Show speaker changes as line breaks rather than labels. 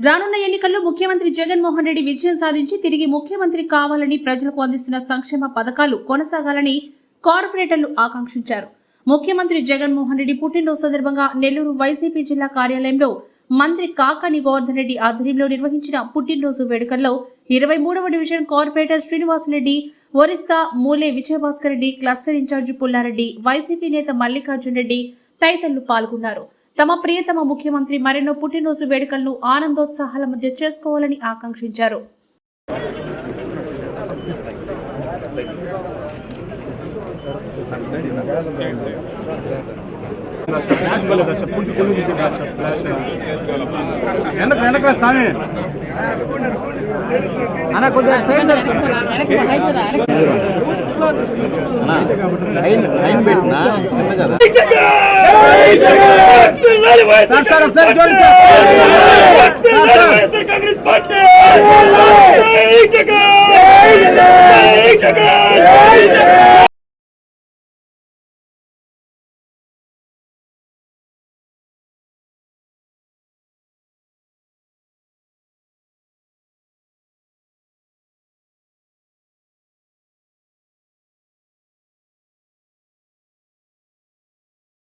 రానున్న ఎన్నికల్లో ముఖ్యమంత్రి జగన్మోహన్ రెడ్డి విజయం సాధించి తిరిగి ముఖ్యమంత్రి కావాలని ప్రజలకు అందిస్తున్న సంక్షేమ పథకాలు కొనసాగాలని కార్పొరేటర్లు ఆకాంక్షించారు. ముఖ్యమంత్రి జగన్మోహన్ రెడ్డి పుట్టినరోజు సందర్భంగా నెల్లూరు వైసీపీ జిల్లా కార్యాలయంలో మంత్రి కాకాని గోవర్ధన్ రెడ్డి ఆధ్వర్యంలో నిర్వహించిన పుట్టినరోజు వేడుకల్లో ఇరవై మూడవ division corporator Srinivasa Reddy Orissa Moole Vijayabhaskar Reddy cluster incharge Pulla Reddy YCP నేత మల్లికార్జున్ రెడ్డి తదితరులు పాల్గొన్నారు. తమ ప్రియతమ ముఖ్యమంత్రి మరెన్నో పుట్టినరోజు వేడుకలను ఆనందోత్సాహాల మధ్య చేసుకోవాలని ఆకాంక్షించారు.
ఫ్లాష్ బల్ దర్శ అన్న లైన్ లైన్ పెట్టినా? కదా.
కాంగ్రెస్ పార్టీ జగన్ జగన్!